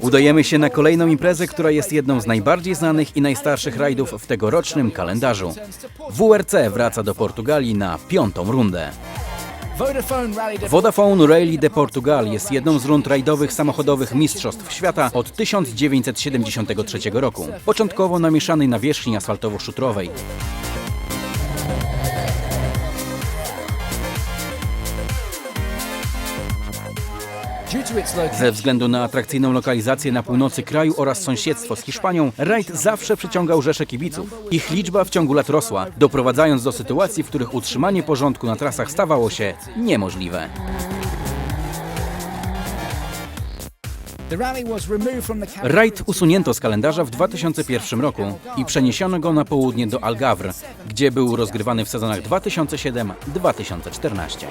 Udajemy się na kolejną imprezę, która jest jedną z najbardziej znanych i najstarszych rajdów w tegorocznym kalendarzu. WRC wraca do Portugalii na piątą rundę. Vodafone Rally de Portugal jest jedną z rund rajdowych samochodowych Mistrzostw Świata od 1973 roku, początkowo namieszanej nawierzchni asfaltowo-szutrowej. Ze względu na atrakcyjną lokalizację na północy kraju oraz sąsiedztwo z Hiszpanią, rajd zawsze przyciągał rzesze kibiców. Ich liczba w ciągu lat rosła, doprowadzając do sytuacji, w których utrzymanie porządku na trasach stawało się niemożliwe. Rajd usunięto z kalendarza w 2001 roku i przeniesiono go na południe do Algarve, gdzie był rozgrywany w sezonach 2007-2014.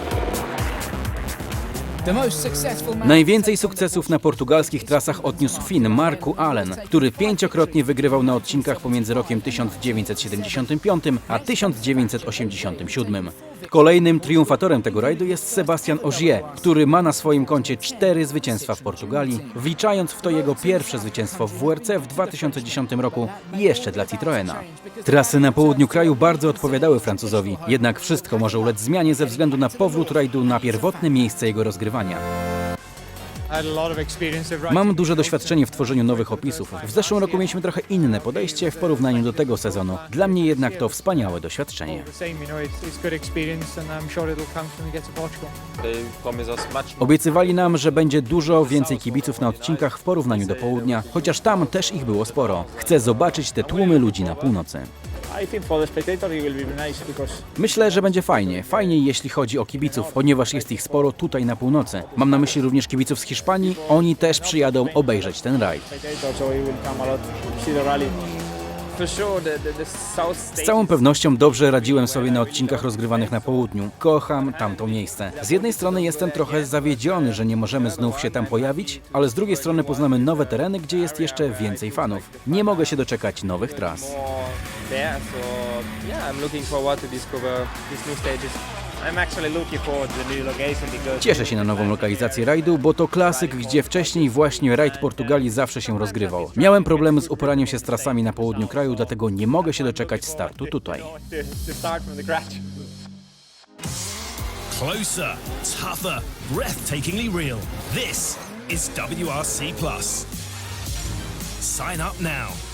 Najwięcej sukcesów na portugalskich trasach odniósł Finn Marku Allen, który pięciokrotnie wygrywał na odcinkach pomiędzy rokiem 1975 a 1987. Kolejnym triumfatorem tego rajdu jest Sebastian Ogier, który ma na swoim koncie cztery zwycięstwa w Portugalii, wliczając w to jego pierwsze zwycięstwo w WRC w 2010 roku jeszcze dla Citroena. Trasy na południu kraju bardzo odpowiadały Francuzowi, jednak wszystko może ulec zmianie ze względu na powrót rajdu na pierwotne miejsce jego rozgrywania. Mam duże doświadczenie w tworzeniu nowych opisów. W zeszłym roku mieliśmy trochę inne podejście w porównaniu do tego sezonu. Dla mnie jednak to wspaniałe doświadczenie. Obiecywali nam, że będzie dużo więcej kibiców na odcinkach w porównaniu do południa, chociaż tam też ich było sporo. Chcę zobaczyć te tłumy ludzi na północy. I think for the spectator it will be nice because Myślę, że będzie fajnie. Fajniej jeśli chodzi o kibiców, ponieważ jest ich sporo tutaj na północy. Mam na myśli również kibiców z Hiszpanii. Oni też przyjadą obejrzeć ten rajd. spectator, so he will come a lot to see the rally. for sure. The, the, the south Z całą pewnością dobrze radziłem sobie na odcinkach rozgrywanych na południu. Kocham tamto miejsce. Z jednej strony jestem trochę zawiedziony, że nie możemy znów się tam pojawić, ale z drugiej strony poznamy nowe tereny, gdzie jest jeszcze więcej fanów. Nie mogę się doczekać nowych tras. There. So yeah, I'm looking forward to discover these new stages. I'm actually looking forward to the new location because Cieszę się na nową lokalizację rajdu, bo to klasyk, gdzie wcześniej właśnie rajd Portugalii zawsze się rozgrywał. Miałem problemy z uporaniem się z trasami na południu kraju, dlatego nie mogę się doczekać startu tutaj. to, to start from the scratch. Closer, tougher, breathtakingly real. This is WRC Plus. Sign up now